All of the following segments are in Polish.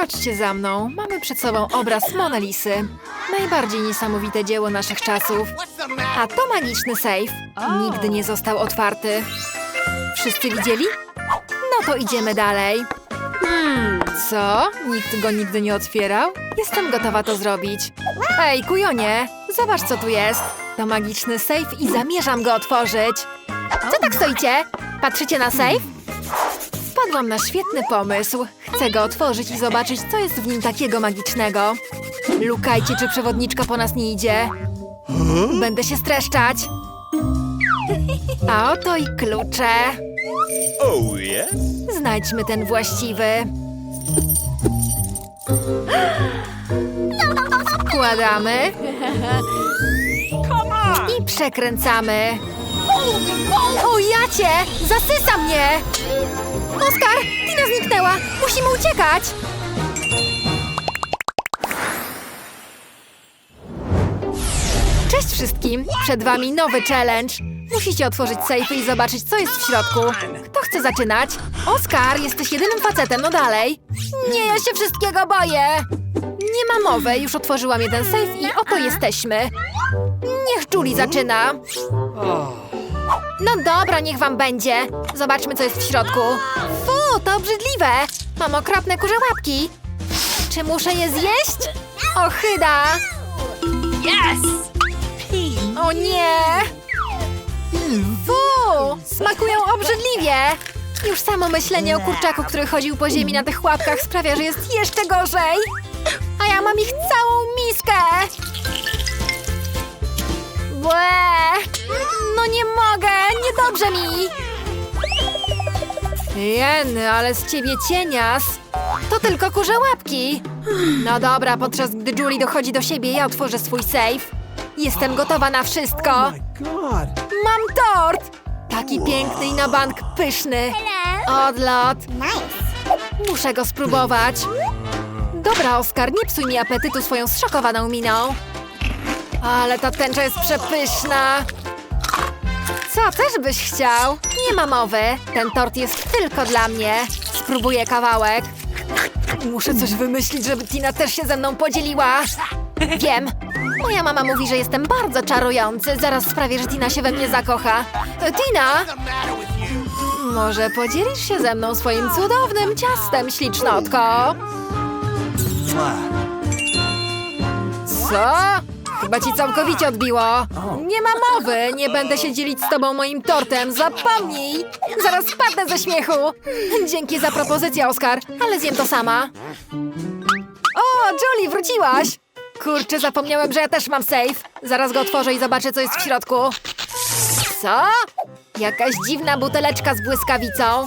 Chodźcie za mną. Mamy przed sobą obraz Monalisy. Najbardziej niesamowite dzieło naszych czasów. A to magiczny sejf. Nigdy nie został otwarty. Wszyscy widzieli? No to idziemy dalej. Co? Nikt go nigdy nie otwierał? Jestem gotowa to zrobić. Ej, kujonie, zobacz co tu jest. To magiczny sejf i zamierzam go otworzyć. Co tak stoicie? Patrzycie na sejf? Wpadłam na świetny pomysł. Chcę go otworzyć i zobaczyć, co jest w nim takiego magicznego. Lukajcie, czy przewodniczka po nas nie idzie. Będę się streszczać. A oto i klucze. Oh, yes? Znajdźmy ten właściwy. Wkładamy i przekręcamy. O jacie! Zasysa mnie! Oskar! Tina zniknęła! Musimy uciekać! Cześć wszystkim! Przed wami nowy challenge. Musicie otworzyć sejfy i zobaczyć, co jest w środku. Kto chce zaczynać? Oskar, jesteś jedynym facetem, no dalej. Nie, ja się wszystkiego boję. Nie ma mowy, już otworzyłam jeden sejf i oto jesteśmy. Niech Julie zaczyna. No dobra, niech wam będzie. Zobaczmy, co jest w środku. Obrzydliwe. Mam okropne kurze łapki. Czy muszę je zjeść? Ochyda. O nie! Fu! Smakują obrzydliwie! Już samo myślenie o kurczaku, który chodził po ziemi na tych łapkach sprawia, że jest jeszcze gorzej! A ja mam ich całą miskę! Błe! No nie mogę! Niedobrze mi! Jeny, ale z ciebie cienias! To tylko kurze łapki! No dobra, podczas gdy Julie dochodzi do siebie, ja otworzę swój safe. Jestem gotowa na wszystko! God. Mam tort! Taki piękny i na bank pyszny. Odlot. Muszę go spróbować. Dobra, Oskar, nie psuj mi apetytu swoją zszokowaną miną. Ale ta tęcza jest przepyszna. Co, też byś chciał? Nie ma mowy. Ten tort jest tylko dla mnie. Spróbuję kawałek. Muszę coś wymyślić, żeby Tina też się ze mną podzieliła. Wiem. Moja mama mówi, że jestem bardzo czarujący. Zaraz sprawię, że Tina się we mnie zakocha. Tina! Może podzielisz się ze mną swoim cudownym ciastem, ślicznotko? Co? Chyba ci całkowicie odbiło. Nie ma mowy, nie będę się dzielić z tobą moim tortem, zapomnij! Zaraz spadnę ze śmiechu! Dzięki za propozycję, Oskar, ale zjem to sama. O, Julie, wróciłaś! Kurczę, zapomniałem, że ja też mam safe. Zaraz go otworzę i zobaczę, co jest w środku. Co? Jakaś dziwna buteleczka z błyskawicą.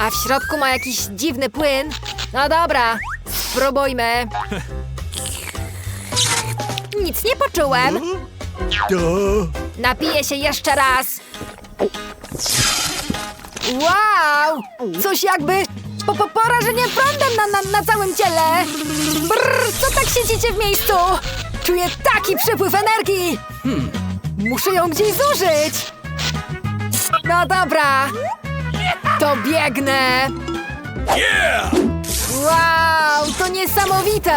A w środku ma jakiś dziwny płyn. No dobra, spróbujmy. Nic nie poczułem. Duh. Napiję się jeszcze raz. Wow! Coś jakby po, po porażenie prądem na, na, na całym ciele. Brrr, co tak siedzicie w miejscu? Czuję taki przepływ energii. Muszę ją gdzieś zużyć. No dobra. To biegnę. Yeah! Wow, to niesamowite!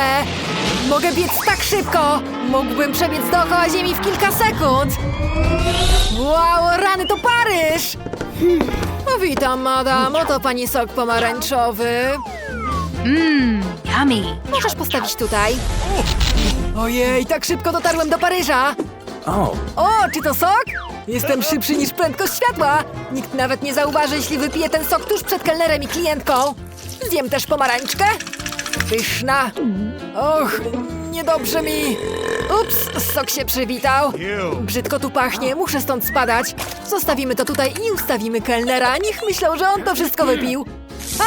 Mogę biec tak szybko! Mógłbym przebiec dookoła Ziemi w kilka sekund! Wow, rany to Paryż! No witam, madam, oto pani sok pomarańczowy. Mmm, yummy. Możesz postawić tutaj. Ojej, tak szybko dotarłem do Paryża! O, czy to sok? Jestem szybszy niż prędkość światła! Nikt nawet nie zauważy, jeśli wypiję ten sok tuż przed kelnerem i klientką. Zjem też pomarańczkę. Pyszna. Och, niedobrze mi. Ups, sok się przywitał. Brzydko tu pachnie, muszę stąd spadać. Zostawimy to tutaj i ustawimy kelnera. Niech myślał, że on to wszystko wypił.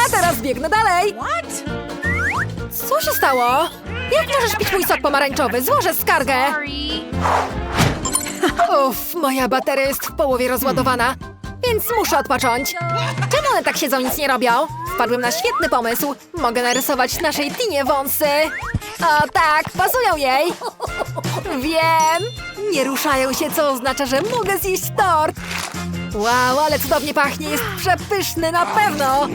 A teraz biegnę dalej. Co się stało? Jak możesz pić mój sok pomarańczowy? Złożę skargę. Uff, moja bateria jest w połowie rozładowana, więc muszę odpocząć. Czemu one tak siedzą, nic nie robią? Wpadłem na świetny pomysł. Mogę narysować naszej Tinie wąsy. O tak, pasują jej. Wiem. Nie ruszają się, co oznacza, że mogę zjeść tort. Wow, ale cudownie pachnie, jest przepyszny na pewno!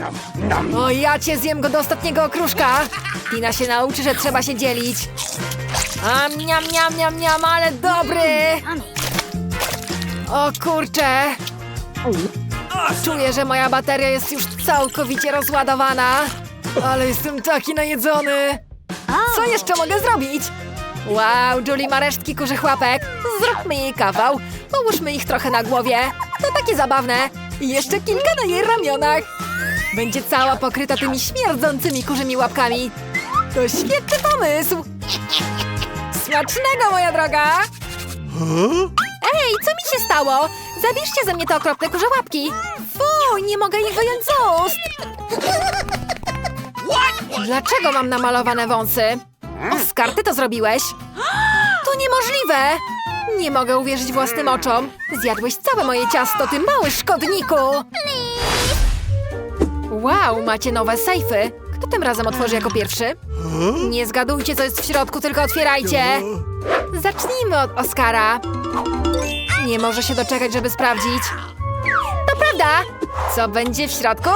O, ja cię zjem go do ostatniego okruszka! Tina się nauczy, że trzeba się dzielić. A miam, miam, miam, miam, ale dobry! O kurczę! Czuję, że moja bateria jest już całkowicie rozładowana. Ale jestem taki najedzony. Co jeszcze mogę zrobić? Wow, Julie ma resztki kurzych łapek. Zróbmy jej kawał. Połóżmy ich trochę na głowie. To takie zabawne. I jeszcze kilka na jej ramionach. Będzie cała pokryta tymi śmierdzącymi kurzymi łapkami. To świetny pomysł. Smacznego, moja droga! Ej, co mi się stało? Zabierzcie ze mnie te okropne kurze łapki. Fuj, nie mogę ich wyjąć z ust. Dlaczego mam namalowane wąsy? Oskar, ty to zrobiłeś? To niemożliwe! Nie mogę uwierzyć własnym oczom. Zjadłeś całe moje ciasto, ty mały szkodniku! Wow, macie nowe sejfy. Kto tym razem otworzy jako pierwszy? Nie zgadujcie, co jest w środku, tylko otwierajcie! Zacznijmy od Oskara. Nie może się doczekać, żeby sprawdzić. To prawda! Co będzie w środku?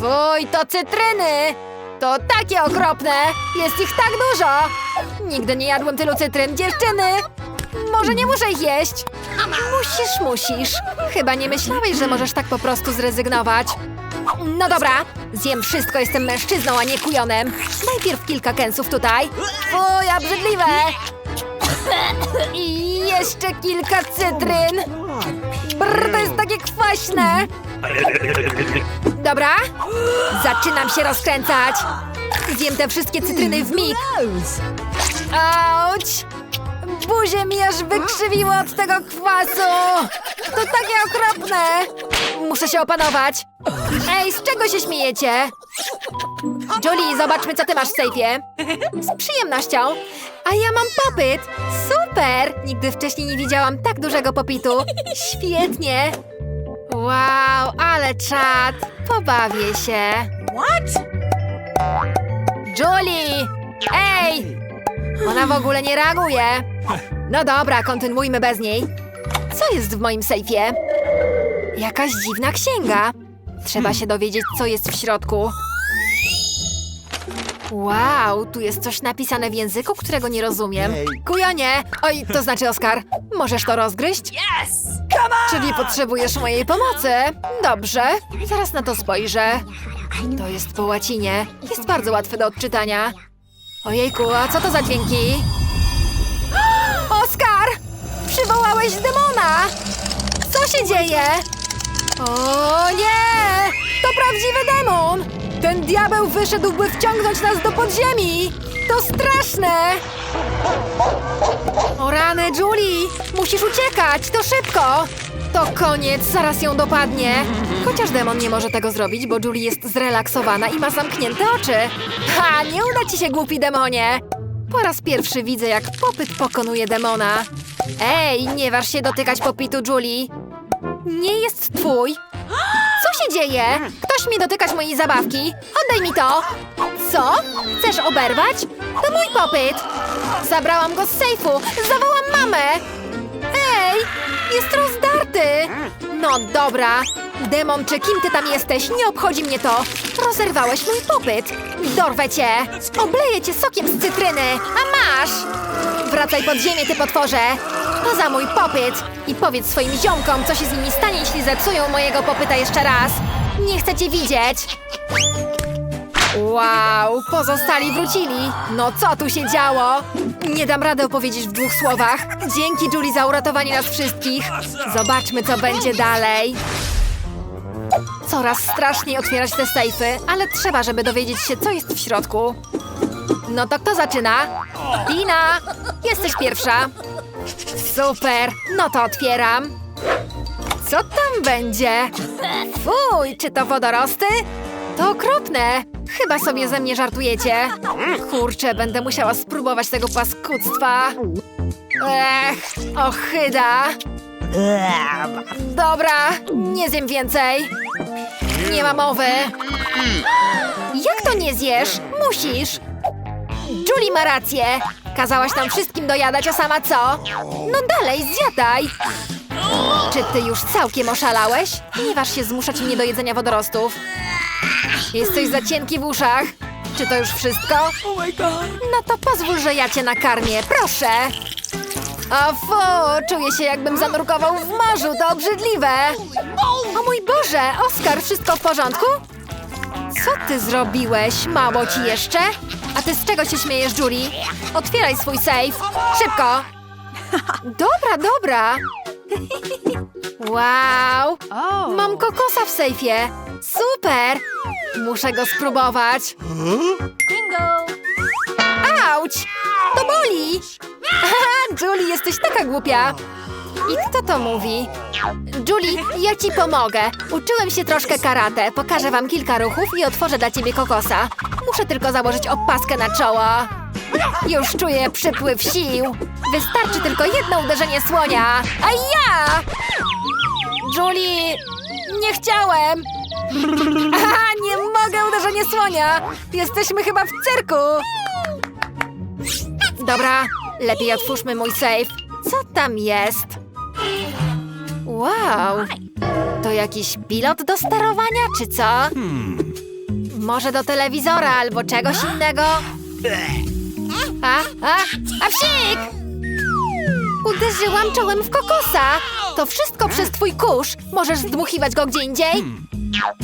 Fuj, to cytryny! To takie okropne! Jest ich tak dużo! Nigdy nie jadłem tylu cytryn, dziewczyny! Może nie muszę ich jeść? Musisz, musisz. Chyba nie myślałeś, że możesz tak po prostu zrezygnować. No dobra, zjem wszystko, jestem mężczyzną, a nie kujonem. Najpierw kilka kęsów tutaj. Fuj, obrzydliwe! I jeszcze kilka cytryn. Brr, to jest takie kwaśne. Dobra, zaczynam się rozkręcać. Zjem te wszystkie cytryny w mig. Auć! Buzię mi aż wykrzywiło od tego kwasu! To takie okropne! Muszę się opanować. Ej, z czego się śmiejecie? Julie, zobaczmy, co ty masz w sejfie. Z przyjemnością. A ja mam popyt. Super! Nigdy wcześniej nie widziałam tak dużego popitu. Świetnie. Wow, ale czad. Pobawię się. What? Julie! Ej! Ona w ogóle nie reaguje. No dobra, kontynuujmy bez niej. Co jest w moim sejfie? Jakaś dziwna księga. Trzeba się dowiedzieć, co jest w środku. Wow, tu jest coś napisane w języku, którego nie rozumiem. Kujonie! Oj, to znaczy Oskar, możesz to rozgryźć? Yes! Czyli potrzebujesz mojej pomocy? Dobrze, zaraz na to spojrzę. To jest po łacinie. Jest bardzo łatwe do odczytania. Ojejku, a co to za dźwięki? Oskar! Przywołałeś demona! Co się dzieje? O nie! To prawdziwy demon! Ten diabeł wyszedł, by wciągnąć nas do podziemi! To straszne! O rany, Julie! Musisz uciekać! To szybko! To koniec, zaraz ją dopadnie. Chociaż demon nie może tego zrobić, bo Julie jest zrelaksowana i ma zamknięte oczy. Ha, nie uda ci się, głupi demonie! Po raz pierwszy widzę, jak popyt pokonuje demona. Ej, nie waż się dotykać popitu, Julie. Nie jest twój. Co się dzieje? Ktoś mi dotykać mojej zabawki. Oddaj mi to. Co? Chcesz oberwać? To mój popyt. Zabrałam go z sejfu. Zawołam mamę. Ej, jest rozdarty. No dobra. Demon, czy kim ty tam jesteś? Nie obchodzi mnie to. Rozerwałeś mój popyt. Dorwę cię. Obleję cię sokiem z cytryny. A masz. Wracaj pod ziemię, ty potworze. To za mój popyt. I powiedz swoim ziomkom, co się z nimi stanie, jeśli zepsują mojego popyta jeszcze raz. Nie chcę cię widzieć. Wow, pozostali wrócili. No co tu się działo? Nie dam rady opowiedzieć w dwóch słowach. Dzięki Julie za uratowanie nas wszystkich. Zobaczmy, co będzie dalej. Coraz straszniej otwierać te sejfy, ale trzeba, żeby dowiedzieć się, co jest w środku. No to kto zaczyna? Tina! Jesteś pierwsza. Super, no to otwieram. Co tam będzie? Fuj, czy to wodorosty? To okropne! Chyba sobie ze mnie żartujecie. Kurczę, będę musiała spróbować tego paskudztwa. Ech, ochyda. Dobra, nie zjem więcej. Nie ma mowy. Jak to nie zjesz? Musisz. Julie ma rację. Kazałaś nam wszystkim dojadać, a sama co? No dalej, zjadaj. Czy ty już całkiem oszalałeś? Nie waż się zmuszać mnie do jedzenia wodorostów. Jesteś za cienki w uszach. Czy to już wszystko? Oh. No to pozwól, że ja cię nakarmię, proszę. O fu, czuję się jakbym zanurkował w morzu, to obrzydliwe. O mój Boże, Oskar, wszystko w porządku? Co ty zrobiłeś? Mało ci jeszcze? A ty z czego się śmiejesz, Julie? Otwieraj swój safe. Szybko. Dobra, dobra. Wow, mam kokosa w sejfie. Super. Muszę go spróbować. Bingo. Auć! To boli! Aha, Julie, jesteś taka głupia! I kto to mówi? Julie, ja ci pomogę. Uczyłem się troszkę karate. Pokażę wam kilka ruchów i otworzę dla ciebie kokosa. Muszę tylko założyć opaskę na czoło. Już czuję przypływ sił. Wystarczy tylko jedno uderzenie słonia. A ja! Julie, nie chciałem! Aha, nie mogę uderzenie słonia! Jesteśmy chyba w cyrku! Dobra, lepiej otwórzmy mój safe. Co tam jest? Wow! To jakiś pilot do sterowania, czy co? Może do telewizora albo czegoś innego? A, a, a psik! Uderzyłam czołem w kokosa! To wszystko przez twój kurz. Możesz zdmuchiwać go gdzie indziej?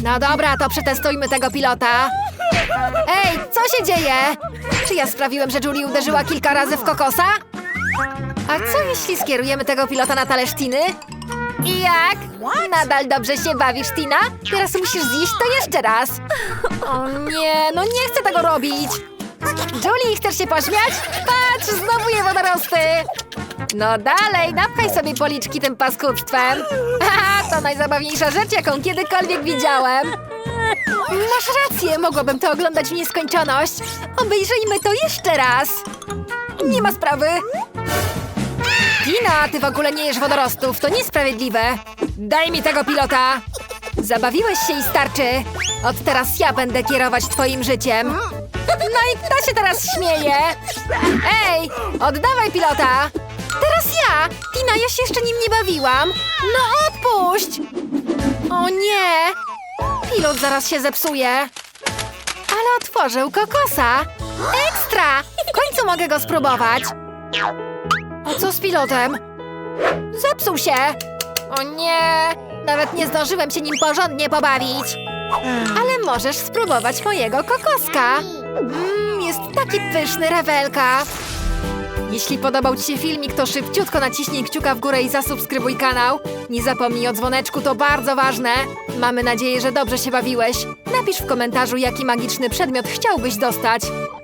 No dobra, to przetestujmy tego pilota. Ej, co się dzieje? Czy ja sprawiłem, że Julie uderzyła kilka razy w kokosa? A co jeśli skierujemy tego pilota na talerz Tiny? I jak? Nadal dobrze się bawisz, Tina? Teraz musisz zjeść to jeszcze raz. O nie, no nie chcę tego robić. Julie, chcesz się pośmiać? Patrz, znowu je wodorosty. No dalej, napchaj sobie policzki tym paskudztwem. Haha, to najzabawniejsza rzecz, jaką kiedykolwiek widziałem. Masz rację, mogłabym to oglądać w nieskończoność. Obejrzyjmy to jeszcze raz. Nie ma sprawy. Tina, ty w ogóle nie jesz wodorostów, to niesprawiedliwe. Daj mi tego pilota. Zabawiłeś się i starczy. Od teraz ja będę kierować twoim życiem. No i kto się teraz śmieje? Ej, oddawaj pilota. Teraz ja. Tina, ja się jeszcze nim nie bawiłam. No odpuść. O nie. Pilot zaraz się zepsuje. Ale otworzył kokosa. Ekstra! W końcu mogę go spróbować. A co z pilotem? Zepsuł się. O nie! Nawet nie zdążyłem się nim porządnie pobawić. Ale możesz spróbować mojego kokoska. Mmm, jest taki pyszny, rewelka. Jeśli podobał Ci się filmik, to szybciutko naciśnij kciuka w górę i zasubskrybuj kanał. Nie zapomnij o dzwoneczku, to bardzo ważne. Mamy nadzieję, że dobrze się bawiłeś. Napisz w komentarzu, jaki magiczny przedmiot chciałbyś dostać.